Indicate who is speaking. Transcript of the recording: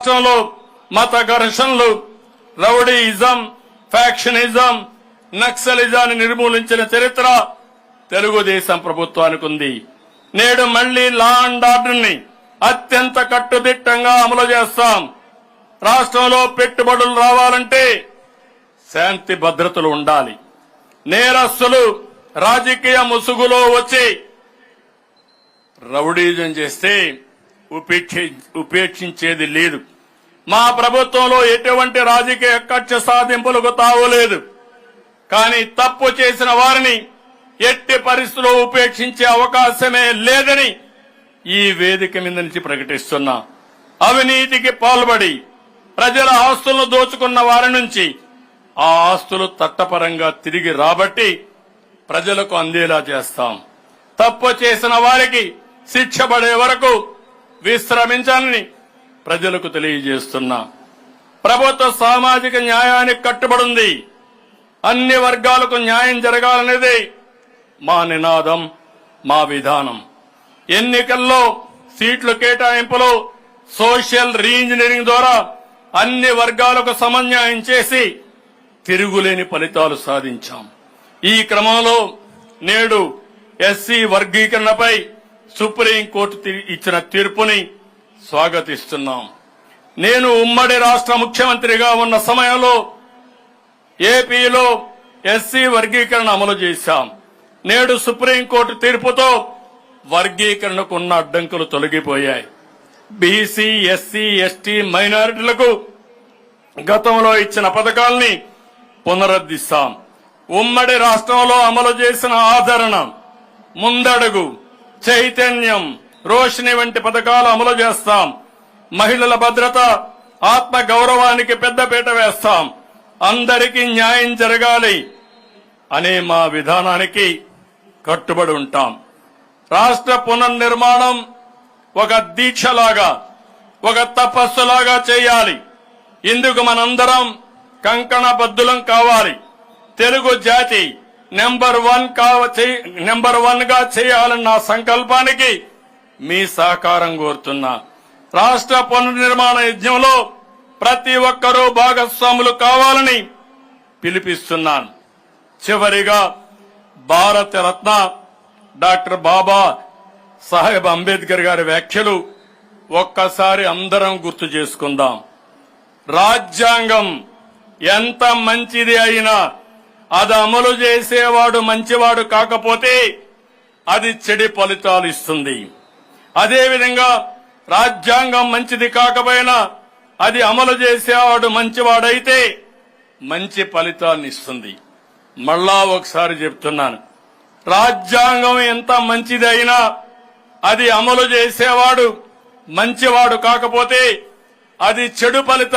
Speaker 1: రాష్ట్రంలో మత ఘర్షణలు రౌడీయిజం ఫ్యాక్షనిజం నక్సలిజాన్ని నిర్మూలించిన చరిత్ర తెలుగుదేశం ప్రభుత్వానికి ఉంది. నేడు మళ్ళీ లా అండ్ ఆర్డర్ని అత్యంత కట్టుదిట్టంగా అమలు చేస్తాం. రాష్ట్రంలో పెట్టుబడులు రావాలంటే శాంతి భద్రతలు ఉండాలి. నేరస్తులు రాజకీయ ముసుగులో వచ్చి రౌడీజం చేస్తే ఉపేక్షించేది లేదు. మా ప్రభుత్వంలో ఎటువంటి రాజకీయ కక్ష సాధింపులకు తావులేదు. కానీ తప్పు చేసిన వారిని ఎట్టి పరిస్థితుల్లో ఉపేక్షించే అవకాశమే లేదని ఈ వేదిక మీద నుంచి ప్రకటిస్తున్నా. అవినీతికి పాల్పడి ప్రజల ఆస్తులను దోచుకున్న వారి నుంచి ఆ ఆస్తులు చట్టపరంగా తిరిగి రాబట్టి ప్రజలకు అందేలా చేస్తాం. తప్పు చేసిన వారికి శిక్ష పడే వరకు విశ్రమించాలని ప్రజలకు తెలియజేస్తున్నా. ప్రభుత్వ సామాజిక న్యాయానికి కట్టుబడింది. అన్ని వర్గాలకు న్యాయం జరగాలనేది మా నినాదం మా విధానం. ఎన్నికల్లో సీట్లు కేటాయింపులో సోషల్ రీఇంజనీరింగ్ ద్వారా అన్ని వర్గాలకు సమన్యాయం చేసి తిరుగులేని ఫలితాలు సాధించాం. ఈ క్రమంలో నేడు ఎస్సీ వర్గీకరణపై సుప్రీంకోర్టు ఇచ్చిన తీర్పుని స్వాగతిస్తున్నాం. నేను ఉమ్మడి రాష్ట్ర ముఖ్యమంత్రిగా ఉన్న సమయంలో ఏపీలో ఎస్సీ వర్గీకరణ అమలు చేశాం. నేడు సుప్రీంకోర్టు తీర్పుతో వర్గీకరణకు ఉన్న అడ్డంకులు తొలగిపోయాయి. బీసీ ఎస్సీ ఎస్టీ మైనారిటీలకు గతంలో ఇచ్చిన పథకాల్ని పునరుద్ధిస్తాం. ఉమ్మడి రాష్ట్రంలో అమలు చేసిన ఆదరణ ముందడుగు చైతన్యం రోషిణి వంటి పథకాలు అమలు చేస్తాం. మహిళల భద్రత ఆత్మ గౌరవానికి పెద్దపీట వేస్తాం. అందరికీ న్యాయం జరగాలి అనే మా విధానానికి కట్టుబడి ఉంటాం. రాష్ట్ర పునర్నిర్మాణం ఒక దీక్షలాగా ఒక తపస్సులాగా చేయాలి. ఇందుకు మనందరం కంకణబద్దులం కావాలి. తెలుగు జాతి నెంబర్ వన్ కావ నెంబర్ వన్గా చేయాలన్న నా సంకల్పానికి మీ సహకారం కోరుతున్నా. రాష్ట్ర పునర్నిర్మాణ యజ్ఞంలో ప్రతి ఒక్కరూ భాగస్వాములు కావాలని పిలిపిస్తున్నాను. చివరిగా భారత రత్న డాక్టర్ బాబా సాహెబ్ అంబేద్కర్ గారి వ్యాఖ్యలు ఒక్కసారి అందరం గుర్తు చేసుకుందాం. రాజ్యాంగం ఎంత మంచిది అయినా అది అమలు చేసేవాడు మంచివాడు కాకపోతే అది చెడి ఫలితాలు ఇస్తుంది. అదేవిధంగా రాజ్యాంగం మంచిది కాకపోయినా అది అమలు చేసేవాడు మంచివాడైతే మంచి ఫలితాన్ని ఇస్తుంది. మళ్ళా ఒకసారి చెప్తున్నాను. రాజ్యాంగం ఎంత మంచిది అయినా అది అమలు చేసేవాడు మంచివాడు కాకపోతే అది చెడు ఫలితం